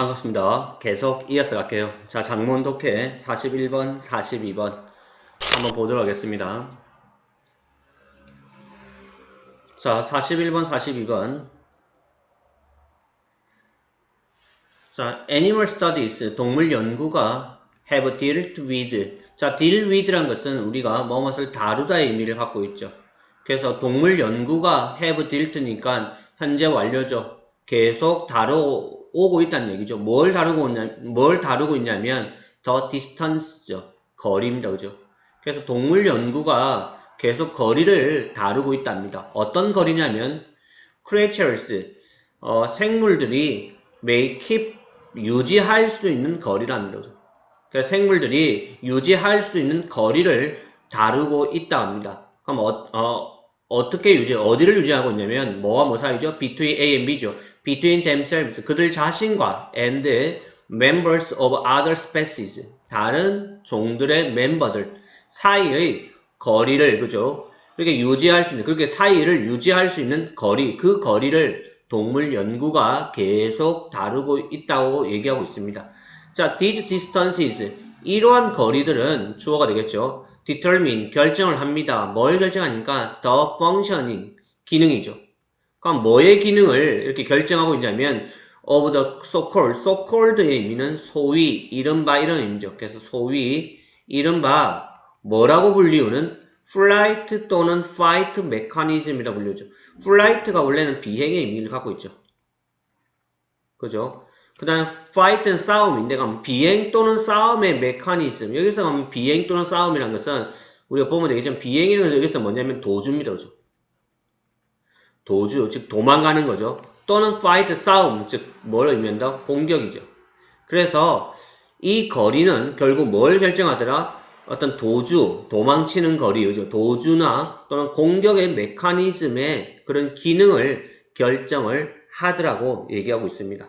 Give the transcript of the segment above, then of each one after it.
반갑습니다. 계속 이어서 갈게요. 자, 장문 독해 41번, 42번 한번 보도록 하겠습니다. 자, 41번, 42번. 자, animal studies, 동물 연구가 have dealt with. 자, deal with란 것은 우리가 무엇을 다루다의 의미를 갖고 있죠. 그래서 동물 연구가 have dealt니까 현재 완료죠. 계속 다루 고 있다는 얘기죠. 뭘 다루고 있냐, 뭘 다루고 있냐면 the distance죠. 거리입니다. 그죠? 그래서 동물 연구가 계속 거리를 다루고 있답니다. 어떤 거리냐면 creatures 어, 생물들이 may keep 유지할 수 있는 거리랍니다. 그래서 생물들이 유지할 수 있는 거리를 다루고 있다 합니다. 그럼 어, 어, 떻게 유지, 어디를 유지하고 있냐면 뭐와 뭐 사이죠? between A and B죠. Between themselves 그들 자신과 and members of other species 다른 종들의 멤버들 사이의 거리를 그죠? 그렇게 유지할 수 있는 그렇게 사이를 유지할 수 있는 거리 그 거리를 동물 연구가 계속 다루고 있다고 얘기하고 있습니다. 자, these distances 이러한 거리들은 주어가 되겠죠. determine 결정을 합니다. 뭘 결정하니까 the functioning 기능이죠. 그럼 뭐의 기능을 이렇게 결정하고 있냐면 of the so-called, so-called의 의미는 소위, 이른바 이런 의미죠. 그래서 소위, 이른바 뭐라고 불리우는 flight 또는 fight mechanism이라 불리우죠. flight가 원래는 비행의 의미를 갖고 있죠. 그죠? 그 다음에 fight는 싸움인데 그럼 비행 또는 싸움의 메커니즘 여기서 가면 비행 또는 싸움이란 것은 우리가 보면 되겠지만 비행이라는 여기서 뭐냐면 도주입니다. 그죠? 도주, 즉 도망가는 거죠. 또는 fight, 싸움, 즉 뭘 의미한다? 공격이죠. 그래서 이 거리는 결국 뭘 결정하더라? 어떤 도주, 도망치는 거리죠. 도주나 또는 공격의 메커니즘의 그런 기능을 결정을 하더라고 얘기하고 있습니다.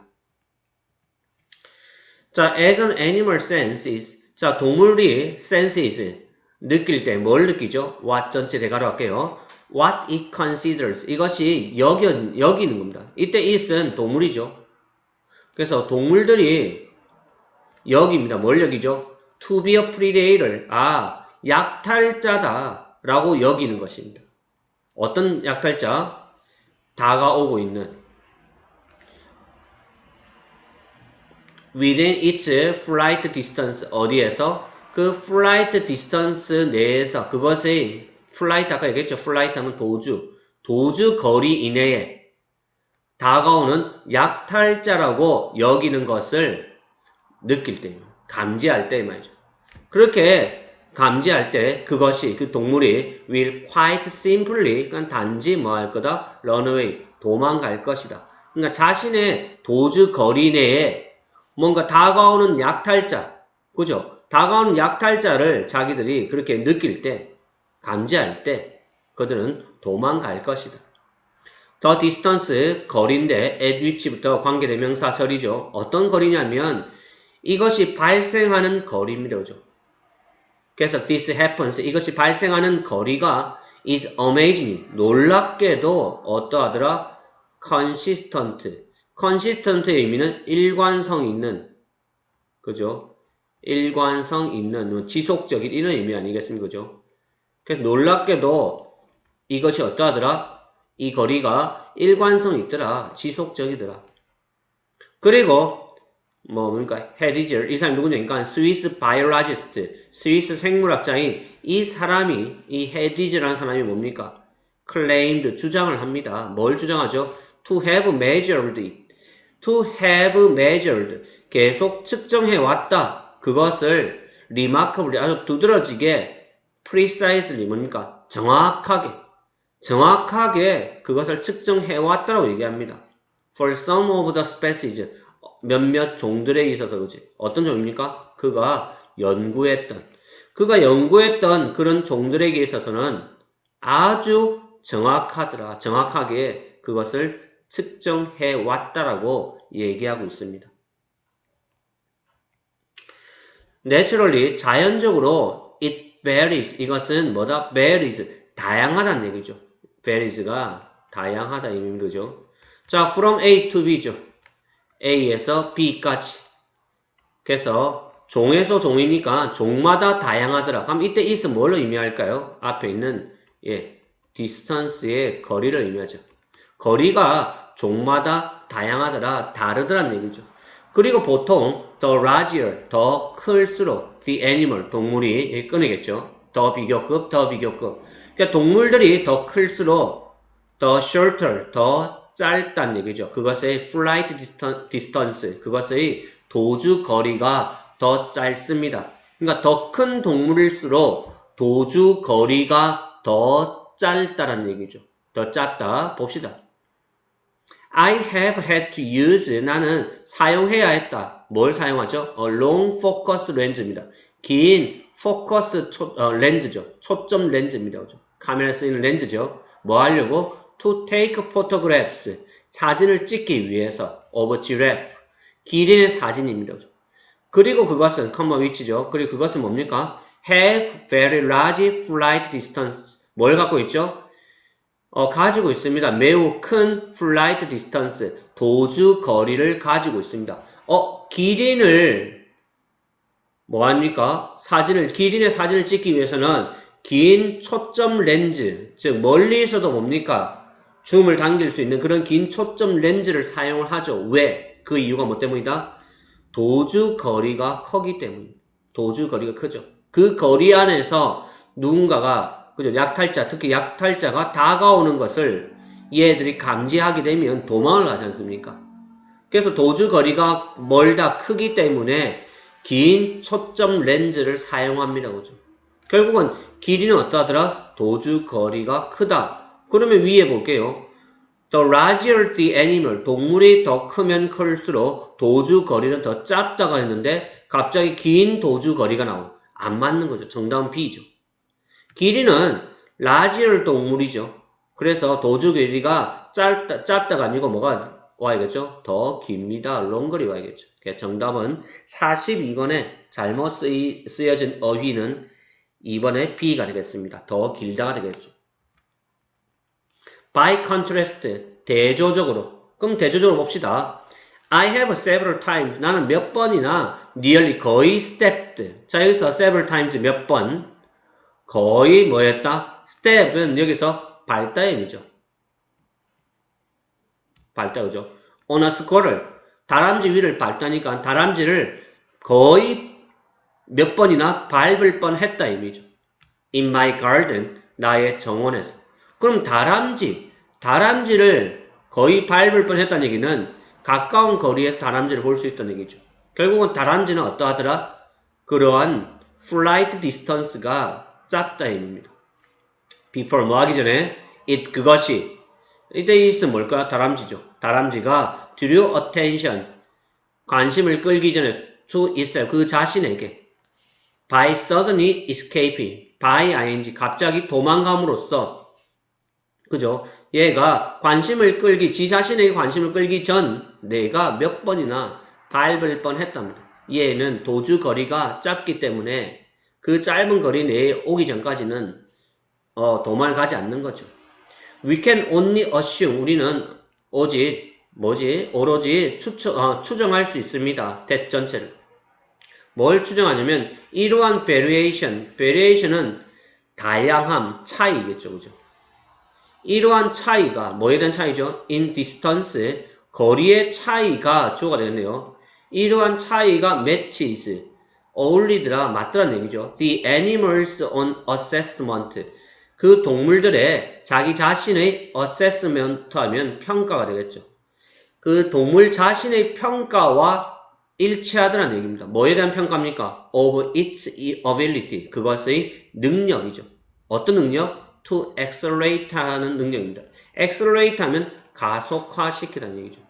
자, as an animal senses. 자, 동물이 senses. 느낄 때 뭘 느끼죠? what 전체 대가로 할게요. What it considers. 이것이 여기, 여기는 겁니다. 이때 it은 동물이죠. 그래서 동물들이 여기입니다. 뭘 여기죠? to be a predator. 아, 약탈자다. 라고 여기는 것입니다. 어떤 약탈자? 다가오고 있는 within its flight distance 어디에서 그 flight distance 내에서 그것의 flight 아까 얘기했죠. flight 하면 도주. 도주 거리 이내에 다가오는 약탈자라고 여기는 것을 느낄 때 감지할 때 말이죠. 그렇게 감지할 때 그것이 그 동물이 will quite simply 그냥 단지 뭐 할 거다 run away 도망갈 것이다. 그러니까 자신의 도주 거리 내에 뭔가 다가오는 약탈자, 그죠? 다가오는 약탈자를 자기들이 그렇게 느낄 때, 감지할 때, 그들은 도망갈 것이다. 더 디스턴스, 거리인데, at which부터 관계대명사 절이죠. 어떤 거리냐면, 이것이 발생하는 거리입니다. 그죠? 그래서 this happens, 이것이 발생하는 거리가 is amazing, 놀랍게도 어떠하더라? consistent, 컨시스턴트의 의미는 일관성 있는 그죠? 일관성 있는 뭐 지속적인 이런 의미 아니겠습니까? 그죠? 그래서 놀랍게도 이것이 어떠하더라? 이 거리가 일관성 있더라. 지속적이더라. 그리고 뭐 뭡니까? 헤디저 이 사람이 누구냐니까 스위스 바이올라지스트 스위스 생물학자인 이 사람이 이 헤디저라는 사람이 뭡니까? 클레임드 주장을 합니다. 뭘 주장하죠? To have measured to have measured 계속 측정해 왔다. 그것을 remarkably 아주 두드러지게 precisely 뭡니까? 정확하게 정확하게 그것을 측정해 왔다라고 얘기합니다. For some of the species 몇몇 종들에 있어서 그지 어떤 종입니까? 그가 연구했던 그가 연구했던 그런 종들에게 있어서는 아주 정확하더라 정확하게 그것을 측정해 왔다라고 얘기하고 있습니다. Naturally, 자연적으로 it varies. 이것은 뭐다? varies. 다양하다는 얘기죠. varies가 다양하다 이 의미죠. 자, from A to B죠. A에서 B까지. 그래서 종에서 종이니까 종마다 다양하더라. 그럼 이때 is 뭘로 의미할까요? 앞에 있는 예, distance의 거리를 의미하죠. 거리가 종마다 다양하더라, 다르더란 얘기죠. 그리고 보통 the larger, 더 클수록 the animal, 동물이 예, 끊이겠죠. 더 비교급, 더 비교급. 그러니까 동물들이 더 클수록 더 shorter, 더 짧다는 얘기죠. 그것의 flight distan- distance, 그것의 도주 거리가 더 짧습니다. 그러니까 더 큰 동물일수록 도주 거리가 더 짧다는 얘기죠. 더 짧다. 봅시다. I have had to use 나는 사용해야 했다. 뭘 사용하죠? 어, long focus 렌즈입니다. 긴 포커스 초, 어, 렌즈죠. 초점 렌즈입니다. 카메라에 쓰이는 렌즈죠. 뭐 하려고? To take photographs. 사진을 찍기 위해서 of giraffe. 기린의 사진입니다. 그죠? 그리고 그것은 컴마 위치죠. 그리고 그것은 뭡니까? have very large flight distance. 뭘 갖고 있죠? 어, 가지고 있습니다. 매우 큰 flight distance, 도주 거리를 가지고 있습니다. 어, 기린을 뭐 합니까? 사진을 기린의 사진을 찍기 위해서는 긴 초점 렌즈, 즉 멀리서도 뭡니까? 줌을 당길 수 있는 그런 긴 초점 렌즈를 사용을 하죠. 왜? 그 이유가 뭐 때문이다? 도주 거리가 크기 때문입니다. 도주 거리가 크죠. 그 거리 안에서 누군가가 그죠? 약탈자, 특히 약탈자가 다가오는 것을 얘들이 감지하게 되면 도망을 가지 않습니까? 그래서 도주 거리가 멀다 크기 때문에 긴 초점 렌즈를 사용합니다. 그죠? 결국은 길이는 어떠하더라? 도주 거리가 크다. 그러면 위에 볼게요. The larger the animal, 동물이 더 크면 클수록 도주 거리는 더 짧다가 했는데 갑자기 긴 도주 거리가 나오. 안 맞는 거죠. 정답은 B죠. 길이는 larger 동물이죠. 그래서 도주 거리가 짧다, 짧다가 아니고 뭐가 와야겠죠? 더 깁니다. 롱거리 와야겠죠. 정답은 42번에 잘못 쓰이, 쓰여진 어휘는 2번에 B가 되겠습니다. 더 길다가 되겠죠. By contrast, 대조적으로. 그럼 대조적으로 봅시다. I have several times. 나는 몇 번이나 nearly 거의 stepped. 자, 여기서 several times 몇 번. 거의 뭐였다? step은 여기서 on a squirrel. 다람쥐 위를 밟다니까 다람쥐를 거의 몇 번이나 밟을 뻔 했다 의미죠. In my garden. 나의 정원에서. 그럼 다람쥐, 다람쥐를 거의 밟을 뻔 했다는 얘기는 가까운 거리에서 다람쥐를 볼 수 있다는 얘기죠. 결국은 다람쥐는 어떠하더라? 그러한 flight distance가 짧다 의미입니다. before 뭐 하기 전에 it 그것이 이때 is 뭘까요? 다람쥐죠. 다람쥐가 drew attention 관심을 끌기 전에 to itself 그 자신에게 by suddenly escaping by ing 갑자기 도망감으로써 그죠? 얘가 관심을 끌기 지 자신에게 관심을 끌기 전 내가 몇 번이나 밟을 뻔했답니다. 얘는 도주 거리가 짧기 때문에 그 짧은 거리 내에 오기 전까지는 어, 도망 가지 않는 거죠. We can only assume 우리는 오직 뭐지 오로지 추정, 어, 추정할 수 있습니다. 대 전체를 뭘 추정하냐면 이러한 variation, variation은 다양함, 차이겠죠, 그죠? 이러한 차이가 뭐에 대한 차이죠? in distance 거리의 차이가 주어가 되겠네요. 이러한 차이가 matches 어울리더라 맞더란 얘기죠. The animals on assessment 그 동물들의 자기 자신의 assessment 하면 평가가 되겠죠. 그 동물 자신의 평가와 일치하더라는 얘기입니다. 뭐에 대한 평가입니까? of its ability. 그것의 능력이죠. 어떤 능력? to accelerate 하는 능력입니다. accelerate 하면 가속화시키다는 얘기죠.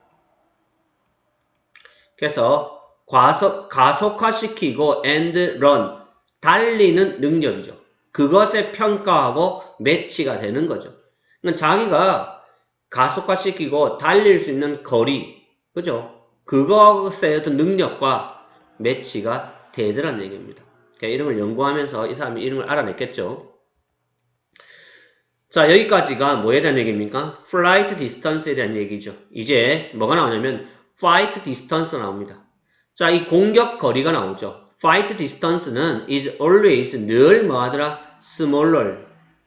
그래서 과속, 가속화시키고 and run. 달리는 능력이죠. 그것에 평가하고 매치가 되는 거죠. 그러니까 자기가 가속화시키고 달릴 수 있는 거리, 그죠? 그것의 어떤 능력과 매치가 되더란 얘기입니다. 그러니까 이름을 연구하면서 이 사람이 이름을 알아냈겠죠. 자, 여기까지가 뭐에 대한 얘기입니까? flight distance에 대한 얘기죠. 이제 뭐가 나오냐면 fight distance 나옵니다. 자, 이 공격 거리가 나오죠. fight distance는 is always 늘 뭐하더라? smaller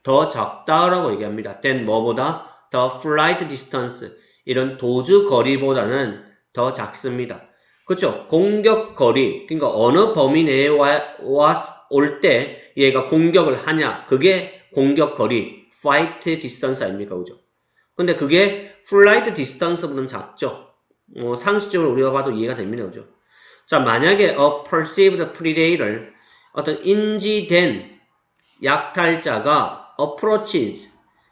더 작다라고 얘기합니다. than 뭐보다 the flight distance 이런 도주 거리보다는 더 작습니다. 그렇죠? 공격 거리 그러니까 어느 범위 내에 와올 때 얘가 공격을 하냐 그게 공격 거리 fight distance 아닙니까? 그죠? 근데 그게 flight distance보다는 작죠. 어, 상식적으로 우리가 봐도 이해가 됩니다. 그죠? 자, 만약에 a perceived predator, 어떤 인지된 약탈자가 approaches,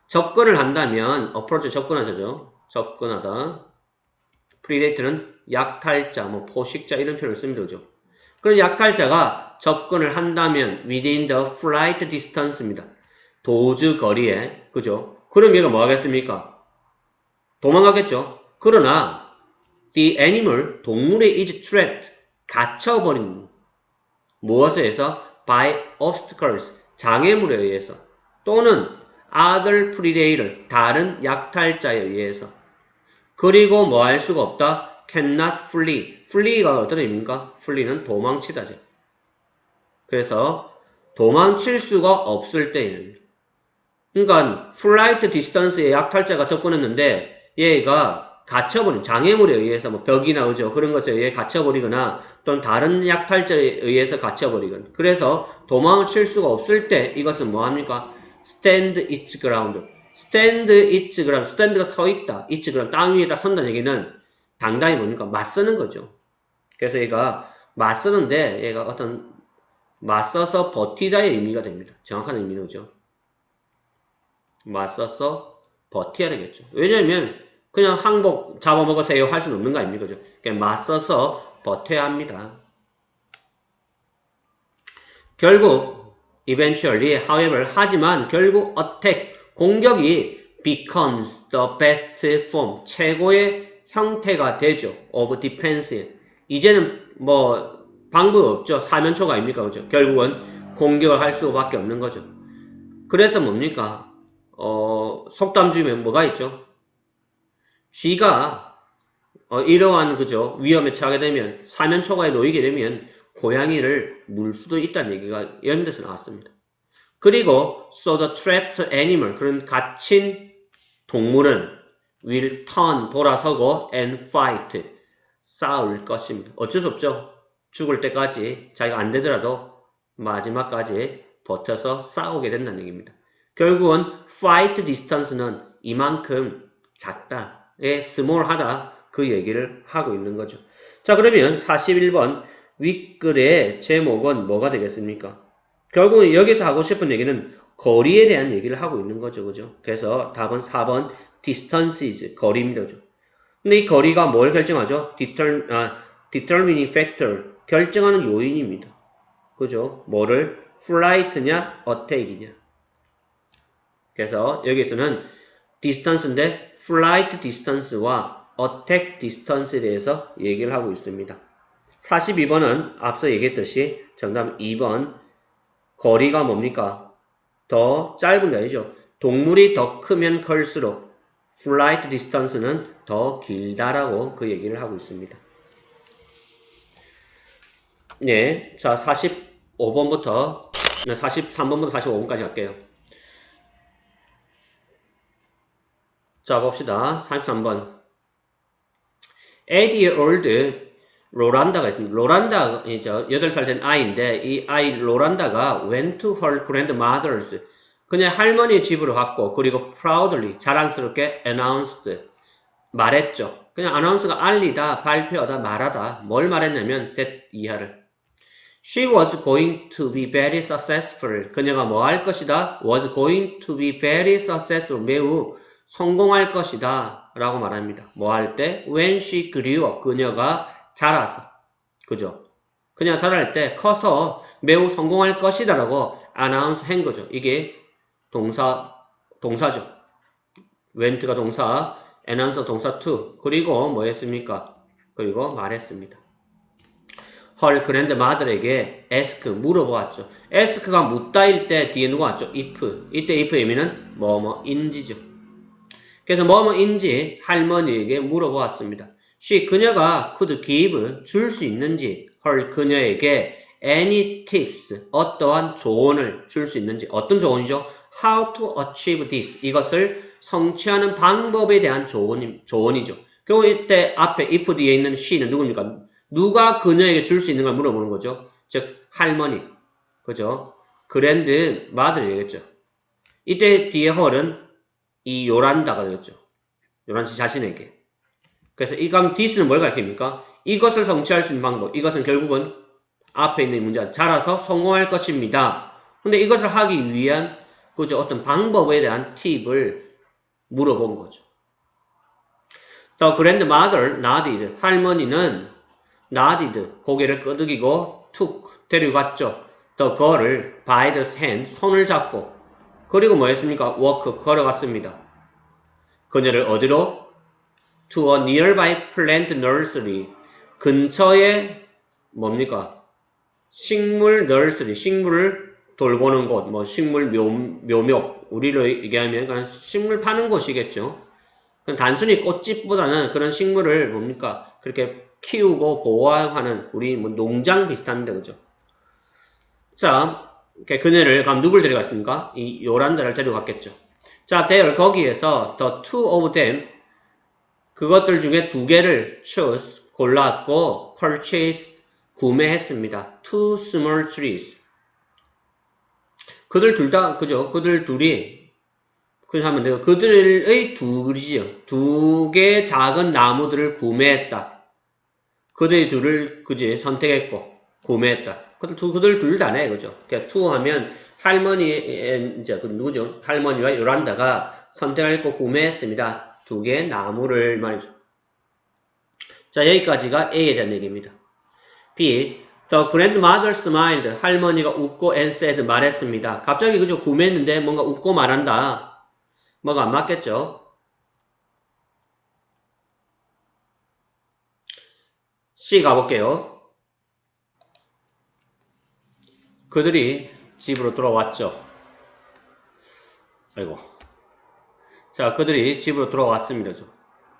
접근을 한다면, approach 접근하죠. 접근하다. predator는 약탈자, 뭐 포식자 이런 표현을 씁니다. 그죠? 그런 약탈자가 접근을 한다면 within the flight distance입니다. 도주 거리에, 그죠? 그럼 얘가 뭐 하겠습니까? 도망가겠죠? 그러나 the animal, 동물의 is trapped, 갇혀버린 무엇에 의해서? by obstacles, 장애물에 의해서 또는 other predator, 다른 약탈자에 의해서 그리고 뭐 할 수가 없다? cannot flee. flee가 어떤 의미입니까? flee는 도망치다죠. 그래서 도망칠 수가 없을 때입니다. 그러니까 flight distance에 약탈자가 접근했는데 얘가 갇혀버린 장애물에 의해서 뭐 벽이나 의죠 그런 것에 의해 갇혀버리거나 또는 다른 약탈자에 의해서 갇혀버리거나. 그래서 도망을 칠 수가 없을 때 이것은 뭐합니까? stand its ground. Stand its ground. Stand가 서 있다. Its ground. 땅 위에다 선다는 얘기는 당당히 뭡니까? 맞서는 거죠. 그래서 얘가 맞서는데 얘가 어떤 맞서서 버티다의 의미가 됩니다. 정확한 의미는 그죠? 맞서서 버텨야 되겠죠. 왜냐면 그냥 항복 잡아먹으세요 할 수는 없는 거 아닙니까? 그죠? 맞서서 버텨야 합니다. 결국 eventually, however, 하지만 결국 attack, 공격이 becomes the best form, 최고의 형태가 되죠. of defense. 이제는 뭐 방법 없죠. 사면초가 아닙니까? 그죠? 결국은 공격을 할 수밖에 없는 거죠. 그래서 뭡니까? 어, 속담 중에 뭐가 있죠? 쥐가 어, 이러한 그죠 위험에 처하게 되면 사면 초과에 놓이게 되면 고양이를 물 수도 있다는 얘기가 연대에서 나왔습니다. 그리고 so the trapped animal 그런 갇힌 동물은 will turn 돌아서고 and fight 싸울 것입니다. 어쩔 수 없죠. 죽을 때까지 자기가 안 되더라도 마지막까지 버텨서 싸우게 된다는 얘기입니다. 결국은 fight distance는 이만큼 작다. 에 스몰하다 그 얘기를 하고 있는 거죠. 자 그러면 41번 윗글의 제목은 뭐가 되겠습니까? 결국 여기서 하고 싶은 얘기는 거리에 대한 얘기를 하고 있는 거죠. 그죠? 그래서 답은 4번 distances 거리입니다. 그죠? 근데 이 거리가 뭘 결정하죠? deter, 아, determining factor 결정하는 요인입니다. 그죠? 뭐를 flight냐 attack이냐 그래서 여기서는 distance인데 flight distance와 attack distance에 대해서 얘기를 하고 있습니다. 42번은 앞서 얘기했듯이 정답 2번 거리가 뭡니까? 더 짧은 게 아니죠. 동물이 더 크면 클수록 flight distance는 더 길다라고 그 얘기를 하고 있습니다. 네, 자 45번부터 43번부터 45번까지 갈게요. 자, 봅시다. 43번. 8year old 로란다가 있습니다. 로란다, 이죠 8살 된 아이인데, 이 아이 로란다가 went to her grandmother's. 그냥 할머니 집으로 갔고, 그리고 proudly, 자랑스럽게 announced. 말했죠. 그냥 아나운서가 알리다, 발표하다, 말하다. 뭘 말했냐면, that 이하를. She was going to be very successful. 그녀가 뭐 할 것이다? was going to be very successful. 매우 성공할 것이다 라고 말합니다. 뭐 할 때? when she grew up 그녀가 자라서 그죠? 그녀가 자랄 때 커서 매우 성공할 것이다 라고 announce 한 거죠. 이게 동사 동사죠. went가 동사 announce 동사 to 그리고 뭐 했습니까? 그리고 말했습니다. 헐 그랜드 마들에게 ask 물어보았죠. ask가 묻다일 때 뒤에 누가 왔죠? if 이때 if 의미는 뭐뭐인지죠. 그래서 뭐뭐인지 할머니에게 물어보았습니다. she 그녀가 could give 줄 수 있는지 her 그녀에게 any tips 어떠한 조언을 줄 수 있는지 어떤 조언이죠? how to achieve this 이것을 성취하는 방법에 대한 조언이, 조언이죠. 그리고 이때 앞에 if 뒤에 있는 she는 누굽니까? 누가 그녀에게 줄 수 있는 걸 물어보는 거죠. 즉 할머니, 그죠? 그랜드 마들 되겠죠. 이때 뒤에 헐은 이 요란다가 되겠죠. 요란 씨 자신에게. 그래서 이 그럼 this는 뭘 가르칩니까? 이것을 성취할 수 있는 방법. 이것은 결국은 앞에 있는 문제 자라서 성공할 것입니다. 근데 이것을 하기 위한 그죠 어떤 방법에 대한 팁을 물어본 거죠. The grandmother nodded. 할머니는 nodded. 고개를 끄덕이고 took. 데려갔죠. The girl을 by the hand. 손을 잡고. 그리고 뭐 했습니까? walk. 걸어갔습니다. 그녀를 어디로? To a nearby plant nursery. 근처에 뭡니까? 식물 nursery. 식물을 돌보는 곳. 뭐 식물 묘, 묘목. 우리로 얘기하면 그냥 식물 파는 곳이겠죠. 그냥 단순히 꽃집보다는 그런 식물을 뭡니까? 그렇게 키우고 보호하는 우리 뭐 농장 비슷한데 그죠? 자, 이렇게 그녀를 그럼 누굴 데려갔습니까? 이 요란다를 데려갔겠죠. 자, there 거기에서 the two of them 그것들 중에 두 개를 choose 골랐고 purchase 구매했습니다. two small trees. 그들 둘 다 그죠? 그들 둘이 그냥 하면 돼요. 그들의 둘이지요. 두 개의 작은 나무들을 구매했다. 그들의 둘을 그지 선택했고 구매했다. 그들 두 그들 둘 다네 그죠? 그러니까 투 하면 할머니 이제 그 누구죠? 할머니와 요란다가 선택했고 구매했습니다. 두 개의 나무를 말이죠. 자 여기까지가 A에 대한 얘기입니다. B The grandmother smiled. 할머니가 웃고 and said 말했습니다. 갑자기 그죠? 구매했는데 뭔가 웃고 말한다. 뭐가 안 맞겠죠? C 가볼게요. 그들이 집으로 돌아왔죠. 아이고. 자, 그들이 집으로 돌아왔습니다.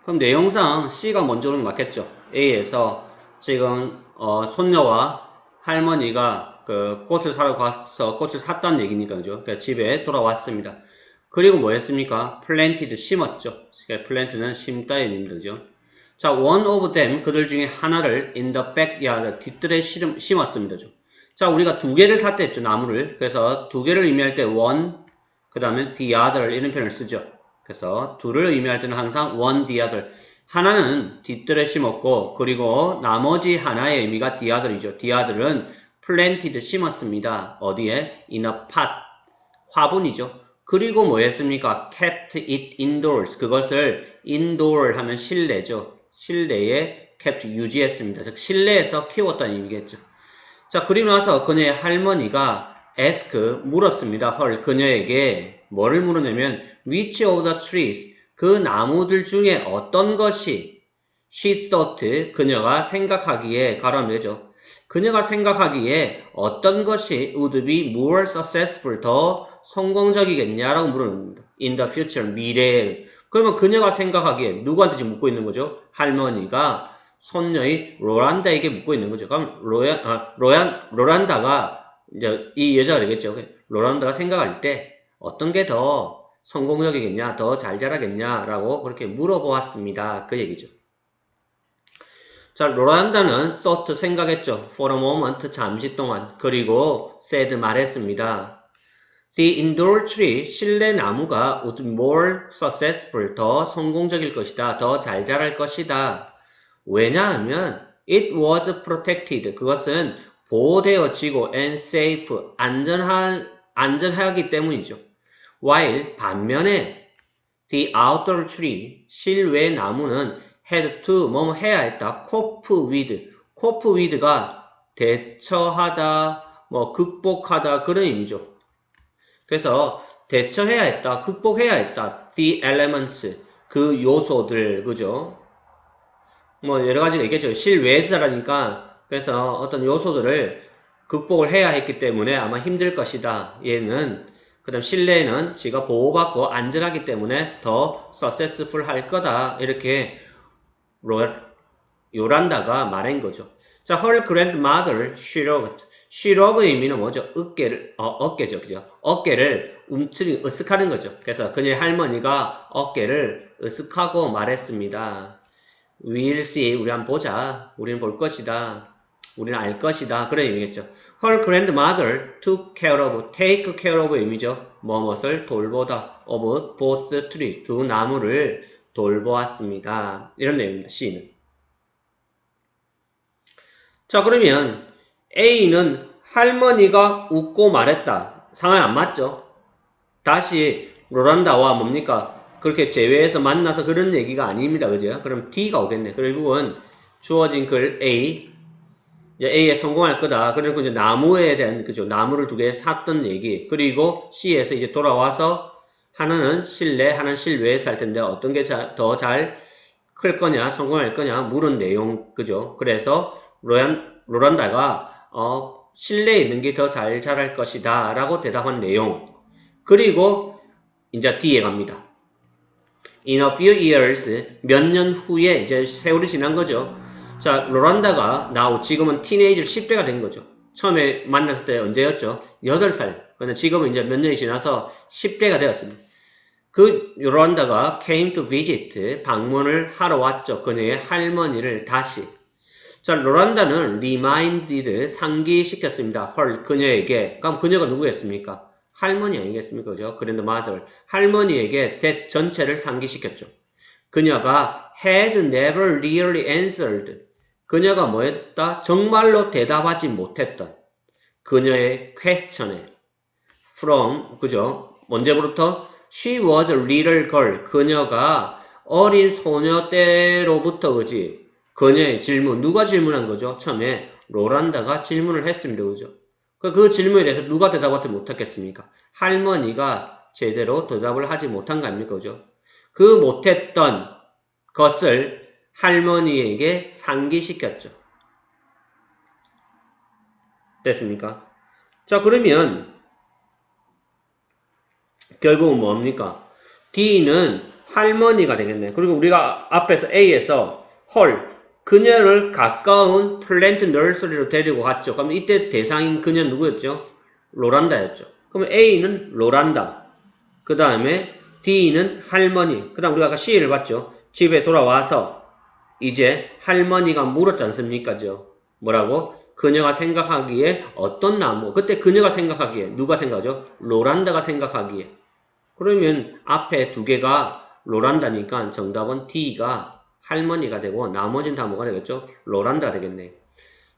그럼 내용상 C가 먼저 오는 게 맞겠죠. A에서 지금 어, 손녀와 할머니가 그 꽃을 사러 가서 꽃을 샀다는 얘기니까 그죠? 그러니까 집에 돌아왔습니다. 그리고 뭐 했습니까? planted 심었죠. 그러니까 plant는 심다의 의미죠. 자, one of them 그들 중에 하나를 in the backyard 뒷뜰에 심, 심었습니다. 자, 우리가 두 개를 샀다 했죠, 나무를. 그래서 두 개를 의미할 때 one, 그 다음에 the other 이런 표현을 쓰죠. 그래서 둘을 의미할 때는 항상 one, the other. 하나는 뒷뜰에 심었고, 그리고 나머지 하나의 의미가 the other이죠. the other은 planted 심었습니다. 어디에? in a pot. 화분이죠. 그리고 뭐 했습니까? kept it indoors. 그것을 indoor 하면 실내죠. 실내에 kept 유지했습니다. 즉, 실내에서 키웠다는 의미겠죠. 자, 그리고 나서 그녀의 할머니가 ask 물었습니다. 헐, 그녀에게 뭐를 물었냐면 which of the trees 그 나무들 중에 어떤 것이 she thought 그녀가 생각하기에 가라되죠. 그녀가 생각하기에 어떤 것이 would be more successful 더 성공적이겠냐라고 물었습니다. in the future 미래에 그러면 그녀가 생각하기에 누구한테 지금 묻고 있는 거죠? 할머니가 손녀의 로란다에게 묻고 있는 거죠. 그럼 로야, 아, 로얀, 로란다가 이제 이 여자가 되겠죠. 로란다가 생각할 때 어떤 게 더 성공적이겠냐, 더 잘 자라겠냐라고 그렇게 물어보았습니다. 그 얘기죠. 자, 로란다는 thought 생각했죠. for a moment 잠시 동안 그리고 said 말했습니다. The indoor tree 실내 나무가 would more successful 더 성공적일 것이다. 더 잘 자랄 것이다. 왜냐하면 it was protected 그것은 보호되어지고 and safe 안전할 안전하기 때문이죠. while 반면에 the outdoor tree 실외 나무는 had to 뭐뭐 해야 했다. cope with cope with가 대처하다 뭐 극복하다 그런 의미죠. 그래서 대처해야 했다, 극복해야 했다. the elements 그 요소들 그죠? 뭐 여러 가지가 있겠죠. 실외에서 자라니까 그래서 어떤 요소들을 극복을 해야 했기 때문에 아마 힘들 것이다. 얘는 그다음 실내에는 지가 보호받고 안전하기 때문에 더 successful 할 거다. 이렇게 로, 요란다가 말한 거죠. 자, her grandmother shrugged. shrug의 의미는 뭐죠? 어깨를, 어, 어깨죠. 그죠? 어깨를 움츠리, 으쓱하는 거죠. 그래서 그녀의 할머니가 어깨를 으쓱하고 말했습니다. We'll see. 우리 한번 보자. 우리는 볼 것이다. 우리는 알 것이다. 그런 의미겠죠. Her grandmother took care of, take care of 의미죠. 뭐뭇을 돌보다 of both trees. 두 나무를 돌보았습니다. 이런 내용입니다. C는. 자, 그러면 A는 할머니가 웃고 말했다. 상황이 안 맞죠? 다시 로란다와 뭡니까? 그렇게 제외해서 만나서 그런 얘기가 아닙니다. 그죠? 그럼 D가 오겠네. 결국은 주어진 글 A. 이제 A에 성공할 거다. 그리고 이제 나무에 대한, 그죠? 나무를 두 개 샀던 얘기. 그리고 C에서 이제 돌아와서 하나는 실내, 하나는 실외에서 할 텐데 어떤 게 더 잘 클 거냐, 성공할 거냐, 물은 내용, 그죠? 그래서 로란, 로란다가, 어, 실내에 있는 게 더 잘 자랄 것이다. 라고 대답한 내용. 그리고 이제 D에 갑니다. In a few years, 몇 년 후에 이제 세월이 지난 거죠. 자, 로란다가 now 지금은 티네이저 10대가 된 거죠. 처음에 만났을 때 언제였죠? 8살. 근데 지금은 이제 몇 년이 지나서 10대가 되었습니다. 그 로란다가 came to visit 방문을 하러 왔죠. 그녀의 할머니를 다시. 자, 로란다는 reminded 상기시켰습니다. 헐 그녀에게. 그럼 그녀가 누구였습니까? 할머니 아니겠습니까? 그죠? 그랜드 마들. 할머니에게 대 전체를 상기시켰죠. 그녀가 had never really answered. 그녀가 뭐했다? 정말로 대답하지 못했던 그녀의 question에 from 그죠? 언제부터? She was a little girl. 그녀가 어린 소녀 때로부터 그지? 그녀의 질문 누가 질문한 거죠? 처음에 로란다가 질문을 했습니다. 그죠? 그, 그 질문에 대해서 누가 대답하지 못했겠습니까? 할머니가 제대로 대답을 하지 못한 거 아닙니까? 그죠? 그 못했던 것을 할머니에게 상기시켰죠. 됐습니까? 자, 그러면 결국은 뭡니까? D는 할머니가 되겠네. 그리고 우리가 앞에서 A에서 헐, 그녀를 가까운 플랜트 널서리로 데리고 갔죠. 그럼 이때 대상인 그녀 누구였죠? 로란다였죠. 그럼 A는 로란다. 그 다음에 D는 할머니. 그 다음 우리가 아까 C를 봤죠. 집에 돌아와서 이제 할머니가 물었지 않습니까죠? 뭐라고? 그녀가 생각하기에 어떤 나무? 그때 그녀가 생각하기에 누가 생각하죠? 로란다가 생각하기에. 그러면 앞에 두 개가 로란다니까 정답은 D가 할머니가 되고 나머지는 다 뭐가 되겠죠? 로란다가 되겠네.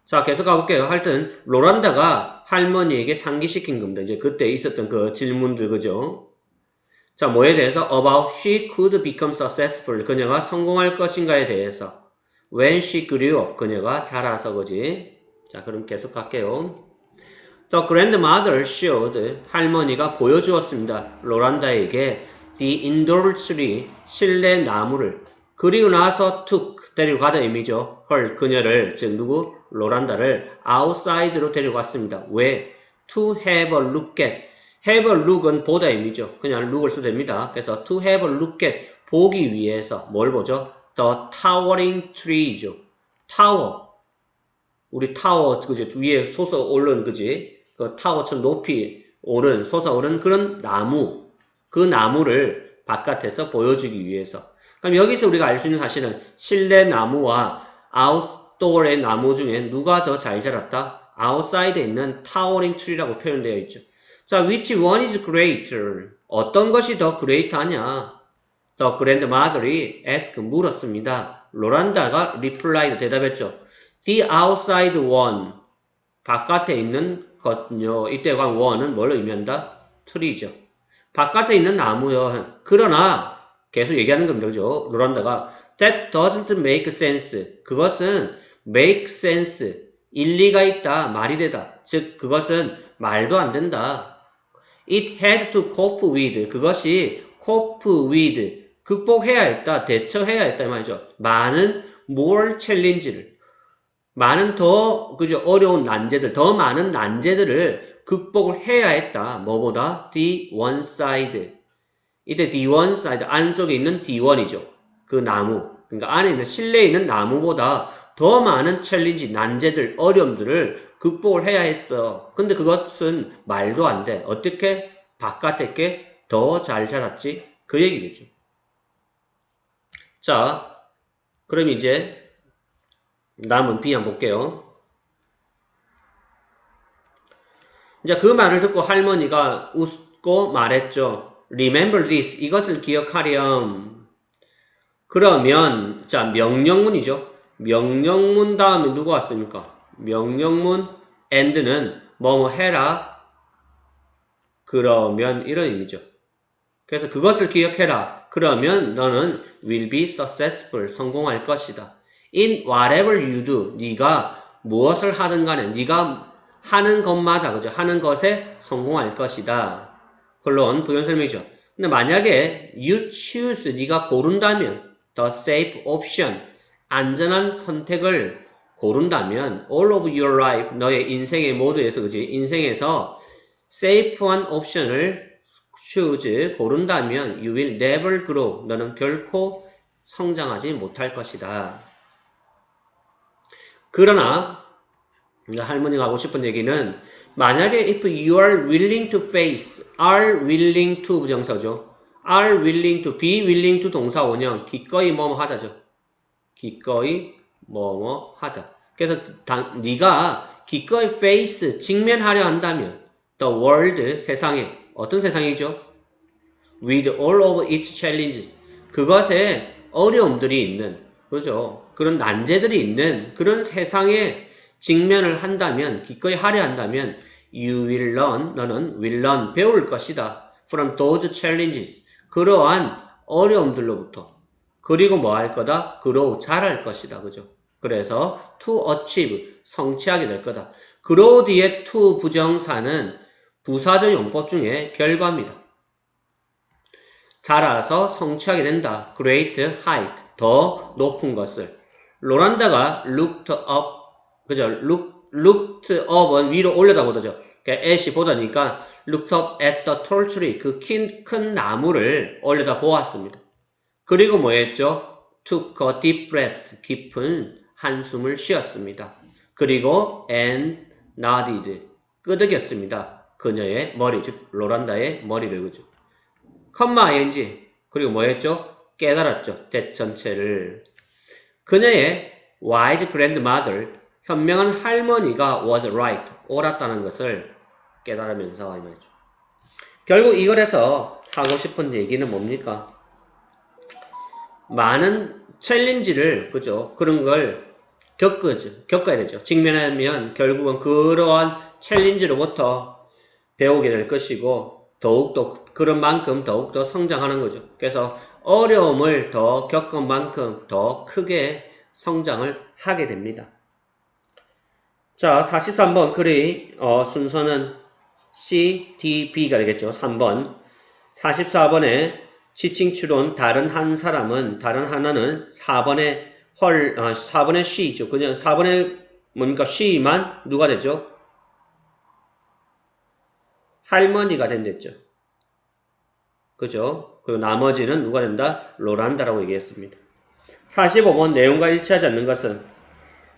자, 계속 가볼게요. 하여튼 로란다가 할머니에게 상기시킨 겁니다. 이제 그때 있었던 그 질문들 그죠? 자, 뭐에 대해서 about she could become successful. 그녀가 성공할 것인가에 대해서 when she grew up. 그녀가 자라서 그지? 자, 그럼 계속 갈게요. The grandmother showed 할머니가 보여주었습니다. 로란다에게 the indoor tree 실내 나무를 그리고 나서 took 데리고 가다 의미죠. 헐 그녀를 즉 누구 로란다를 outside로 데리고 갔습니다. 왜? To have a look at have a look은 보다 의미죠. 그냥 look을 써도 됩니다. 그래서 to have a look at 보기 위해서 뭘 보죠? The towering tree죠. 타워 우리 타워 그지 위에 솟아 오른 그지 그 타워처럼 높이 오른 솟아오른 그런 나무 그 나무를 바깥에서 보여주기 위해서 그럼 여기서 우리가 알 수 있는 사실은 실내 나무와 아웃도어의 나무 중에 누가 더 잘 자랐다? 아웃사이드에 있는 타워링 트리라고 표현되어 있죠. 자, which one is greater? 어떤 것이 더 great하냐? The grandmother이 ask 물었습니다. 로란다가 replied 대답했죠. The outside one 바깥에 있는 것요. 이때 관 one은 뭘 의미한다? tree죠. 바깥에 있는 나무요. 그러나 계속 얘기하는 겁니다. 그죠? 로란다가 that doesn't make sense. 그것은 make sense. 일리가 있다. 말이 되다. 즉 그것은 말도 안 된다. It had to cope with. 그것이 cope with. 극복해야 했다. 대처해야 했다. 이 말이죠. 많은 more challenge를 많은 더 그죠 어려운 난제들, 더 많은 난제들을 극복을 해야 했다. 뭐보다 the one side. 이때 the one side 안쪽에 있는 the one이죠. 그 나무. 그러니까 안에 있는 실내에 있는 나무보다 더 많은 챌린지, 난제들, 어려움들을 극복을 해야 했어. 근데 그것은 말도 안 돼. 어떻게 바깥에 게 더 잘 자랐지? 그 얘기겠죠. 자, 그럼 이제 남은 B 한번 볼게요. 이제 그 말을 듣고 할머니가 웃고 말했죠. Remember this. 이것을 기억하렴. 그러면 자 명령문이죠. 명령문 다음에 누가 왔습니까? 명령문 and는 뭐뭐 해라. 그러면 이런 의미죠. 그래서 그것을 기억해라. 그러면 너는 will be successful. 성공할 것이다. In whatever you do. 네가 무엇을 하든 간에 네가 하는 것마다 그죠? 하는 것에 성공할 것이다. 물론 부연 설명이죠. 근데 만약에 you choose 네가 고른다면 the safe option 안전한 선택을 고른다면 all of your life 너의 인생의 모두에서 그지? 인생에서 safe한 옵션을 choose 고른다면 you will never grow 너는 결코 성장하지 못할 것이다. 그러나 할머니가 하고 싶은 얘기는 만약에 if you are willing to face are willing to 부정사죠. are willing to be willing to 동사 원형 기꺼이 뭐뭐 하다죠. 기꺼이 뭐뭐 하다. 그래서 다, 네가 기꺼이 face 직면하려 한다면 the world 세상에 어떤 세상이죠? with all of its challenges 그것에 어려움들이 있는 그죠? 그런 난제들이 있는 그런 세상에 직면을 한다면 기꺼이 하려 한다면 you will learn. 너는 will learn. 배울 것이다. From those challenges. 그러한 어려움들로부터. 그리고 뭐 할 거다? grow 잘할 것이다. 그죠? 그래서 to achieve. 성취하게 될 거다. grow 뒤에 to 부정사는 부사적 용법 중에 결과입니다. 자라서 성취하게 된다. Great height. 더 높은 것을. 로란다가 looked up 그죠? look, looked up은 위로 올려다보다죠. 그러니까 애시 보다니까 looked up at the tall tree 그 큰 큰 나무를 올려다 보았습니다. 그리고 뭐 했죠? took a deep breath 깊은 한숨을 쉬었습니다. 그리고 and nodded 끄덕였습니다. 그녀의 머리 즉 로란다의 머리를 그죠? 컴마 ing 그리고 뭐 했죠? 깨달았죠. 대전체를 그녀의 wise grandmother 현명한 할머니가 was right, 옳았다는 것을 깨달으면서 이 말이죠. 결국 이걸해서 하고 싶은 얘기는 뭡니까? 많은 챌린지를 그죠? 그런 걸 겪으죠. 겪어야 되죠. 직면하면 결국은 그러한 챌린지로부터 배우게 될 것이고 더욱더 그런 만큼 더욱더 성장하는 거죠. 그래서 어려움을 더 겪은 만큼 더 크게 성장을 하게 됩니다. 자, 43번 글의 어, 순서는 C, D, B가 되겠죠. 3번. 44번에 지칭 추론 다른 한 사람은 다른 하나는 4번에 헐 어, 4번에 she죠. 그냥 4번에 뭡니까? she만 누가 되죠? 할머니가 된댔죠. 그죠? 그리고 나머지는 누가 된다? 로란다라고 얘기했습니다. 45번 내용과 일치하지 않는 것은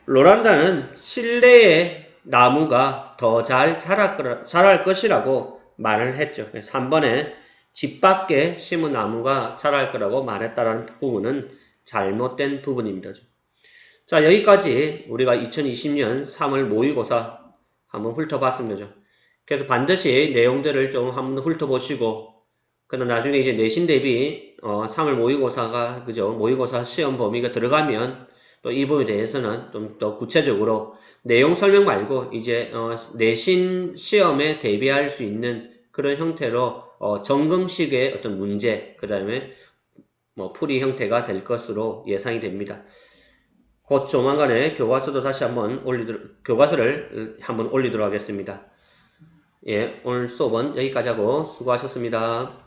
로란다는 실내의 나무가 더 잘 자랄 것이라고 말을 했죠. 3번에 집 밖에 심은 나무가 자랄 거라고 말했다는 부분은 잘못된 부분입니다. 자, 여기까지 우리가 2020년 3월 모의고사 한번 훑어봤습니다. 그래서 반드시 내용들을 좀 한번 훑어보시고, 그 다음 나중에 이제 내신 대비 어, 3월 모의고사가 그죠 모의고사 시험 범위가 들어가면 또 이 부분에 대해서는 좀 더 구체적으로 내용 설명 말고 이제 어, 내신 시험에 대비할 수 있는 그런 형태로 어, 점검식의 어떤 문제 그 다음에 뭐 풀이 형태가 될 것으로 예상이 됩니다. 곧 조만간에 교과서도 다시 한번 올리도록 교과서를 한번 올리도록 하겠습니다. 예, 오늘 수업은 여기까지 하고 수고하셨습니다.